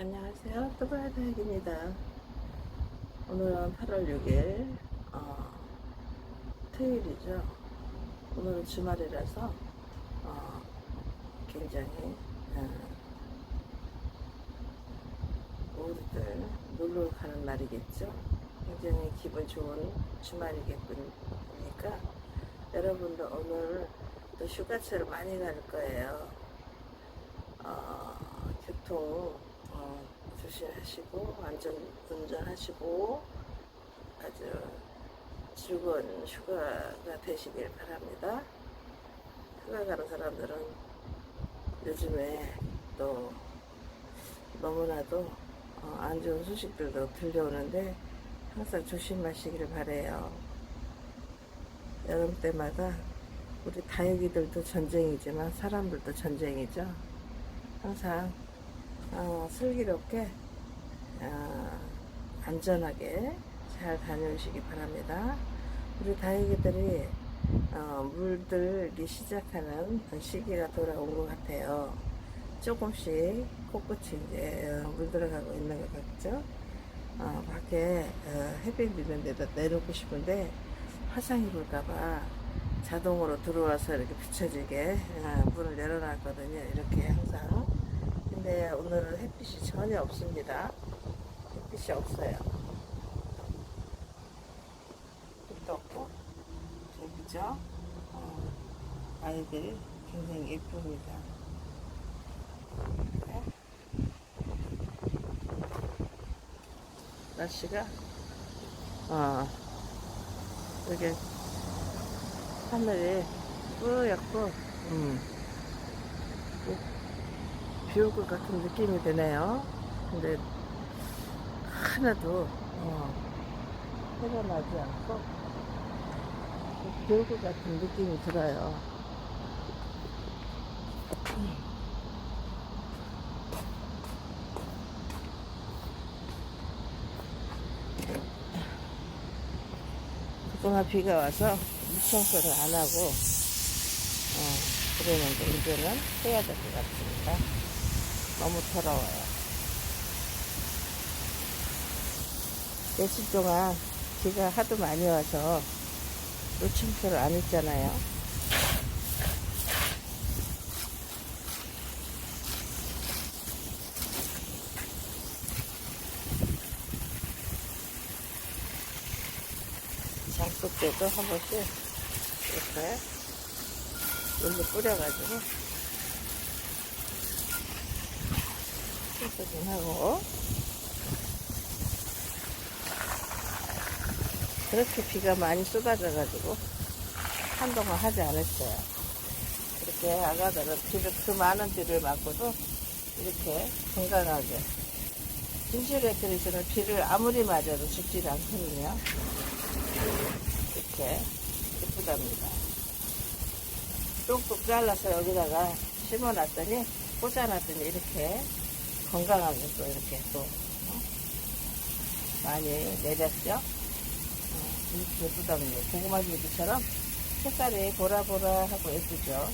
안녕하세요. 또바다입니다. 오늘은 8월 6일, 어, 토요일이죠. 오늘은 주말이라서, 어, 굉장히, 어, 모두들 놀러 가는 날이겠죠. 굉장히 기분 좋은 주말이겠군요. 여러분도 오늘 또 휴가철 많이 갈 거예요. 어, 교통 어, 조심하시고 안전 운전하시고 아주 즐거운 휴가가 되시길 바랍니다. 휴가 가는 사람들은 요즘에 또 너무나도 어, 안 좋은 소식들도 들려오는데 항상 조심하시길 바래요. 여름 때마다 우리 다육이들도 전쟁이지만 사람들도 전쟁이죠. 항상 어, 슬기롭게 어, 안전하게 잘 다녀오시기 바랍니다. 우리 다육이들이 어, 물들기 시작하는 시기가 돌아온 것 같아요. 조금씩 코끝이 이제 어, 물 들어가고 있는 것 같죠. 어, 밖에 어, 햇빛 비는 데다 내놓고 싶은데 화상 입을까봐 자동으로 들어와서 이렇게 비춰지게 어, 문을 열어놨거든요. 이렇게 항상. 근데 오늘은 햇빛이 전혀 없습니다. 햇빛이 없어요. 빛도 없고, 예쁘죠? 어, 아이들이 굉장히 예쁩니다. 네. 날씨가, 어, 이렇게 하늘이 뿌옇고, 음, 비올 것 같은 느낌이 드네요. 근데 하나도 어, 해가 나지 않고 비올 것 같은 느낌이 들어요. 그동안 비가 와서 무청소를 안 하고 어, 그러는데 이제는 해야 될 것 같습니다. 너무 더러워요. 며칠 동안 비가 하도 많이 와서 물청소를 안 했잖아요. 장독 때도 한 번씩 이렇게 물로 뿌려가지고 소좀 하고 그렇게 비가 많이 쏟아져가지고 한동안 하지 않았어요. 이렇게 아가들은 비를 그 많은 비를 맞고도 이렇게 건강하게 진실의 그리스는 비를 아무리 맞아도 죽지 않거든요. 이렇게 예쁘답니다. 뚝뚝 잘라서 여기다가 심어놨더니 꽂아놨더니 이렇게 건강하게 또 이렇게 또 어? 많이 내렸죠. 어, 이렇게 예쁘답니다. 고구마 줄기처럼 색깔이 보라보라하고 예쁘죠.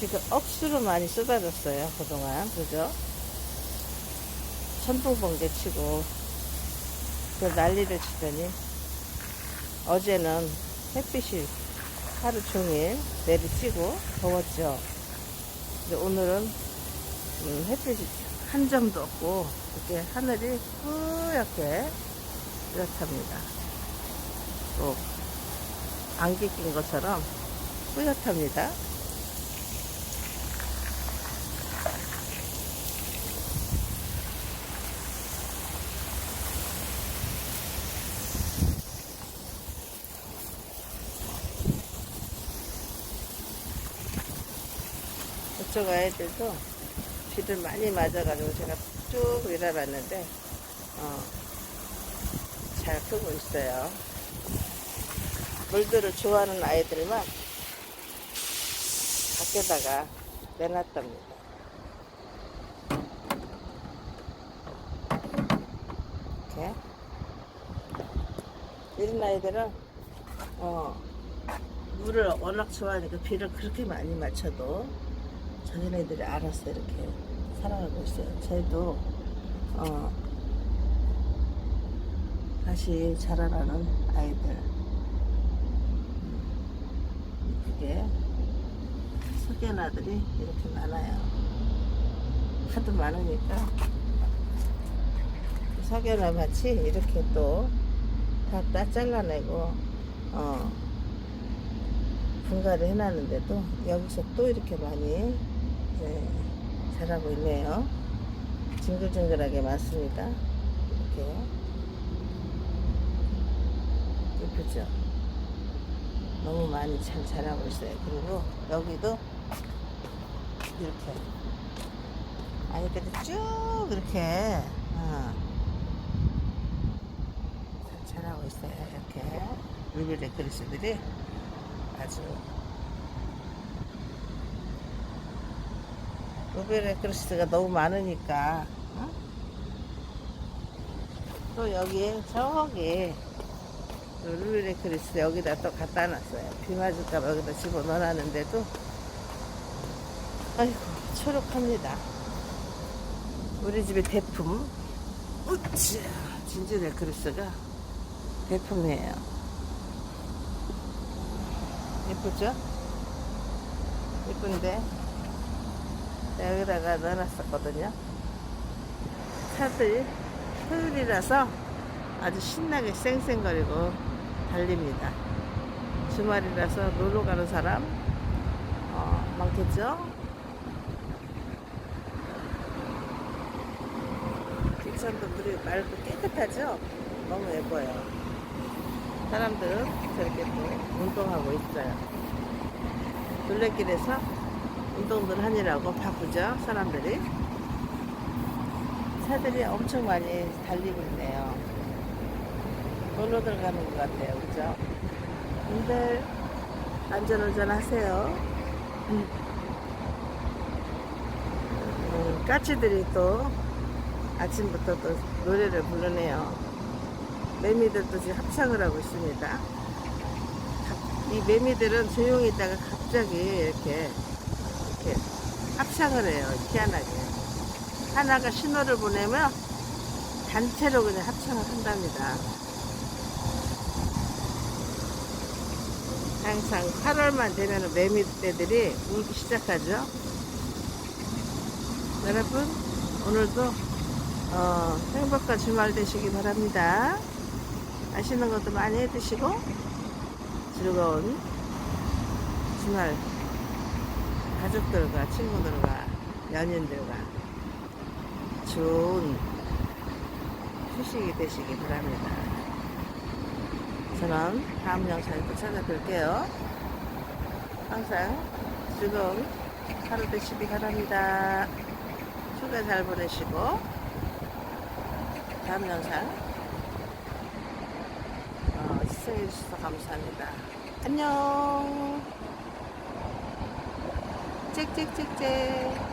비가 억수로 많이 쏟아졌어요, 그동안. 그죠? 천둥 번개 치고, 그 난리를 치더니, 어제는 햇빛이 하루 종일 내리치고 더웠죠. 근데 오늘은 음, 햇빛이 한 점도 없고, 이렇게 하늘이 뿌옇게 이렇답니다. 또, 안개 낀 것처럼 뿌옇답니다. 이쪽 아이들도 비를 많이 맞아가지고 제가 쭉 밀어봤는데, 어, 잘 크고 있어요. 물들을 좋아하는 아이들만 밖에다가 내놨답니다. 이렇게 이런 아이들은 어, 물을 워낙 좋아하니까 비를 그렇게 많이 맞춰도 자기네들이 알아서 이렇게 살아가고 있어요. 쟤도 어, 다시 자라나는 아이들. 음, 이쁘게 석연아들이 이렇게 많아요. 하도 많으니까 석연아 마치 이렇게 또다따 잘라내고 어 분갈이 해놨는데도 여기서 또 이렇게 많이 네, 자라고 있네요. 징글징글하게 많습니다. 이렇게 예쁘죠? 너무 많이 잘 자라고 있어요. 그리고 여기도 이렇게 아이들이 쭉 이렇게 어, 잘 자라고 있어요. 이렇게 루비레 그리스들이 아주 루비레 그리스가 너무 많으니까 어? 또 여기에 저기 루비레 그리스 여기다 또 갖다 놨어요. 비 맞을까봐 여기다 집어 넣어놨는데도 아이고 초록합니다. 우리 집의 대품 진주네 그리스가 대품이에요. 예쁘죠? 예쁜데 여기다가 넣어놨었거든요. 차들이 토요일이라서 아주 신나게 쌩쌩거리고 달립니다. 주말이라서 놀러 가는 사람 어, 많겠죠? 길천도 물이 맑고 깨끗하죠? 너무 예뻐요. 사람들은 저렇게 또 운동하고 있어요. 둘레길에서 운동들 하느라고 바쁘죠? 사람들이. 차들이 엄청 많이 달리고 있네요. 놀러 들어가는 것 같아요. 그죠? 근데 안전운전 하세요. 음, 까치들이 또 아침부터 또 노래를 부르네요. 매미들도 지금 합창을 하고 있습니다. 각- 이 매미들은 조용히 있다가 갑자기 이렇게, 이렇게 합창을 해요. 희한하게. 하나가 신호를 보내면 단체로 그냥 합창을 한답니다. 항상 8월만 되면 매미떼들이 울기 시작하죠. 여러분, 오늘도 어, 행복한 주말 되시기 바랍니다. 맛있는 것도 많이 해 드시고 즐거운 주말 가족들과 친구들과 연인들과 좋은 휴식이 되시기 바랍니다. 저는 다음 영상에 또 찾아뵐게요. 항상 즐거운 하루 되시기 바랍니다. 휴가 잘 보내시고 다음 영상 어, 시청해주셔서 감사합니다. 안녕. 짹짹짹짹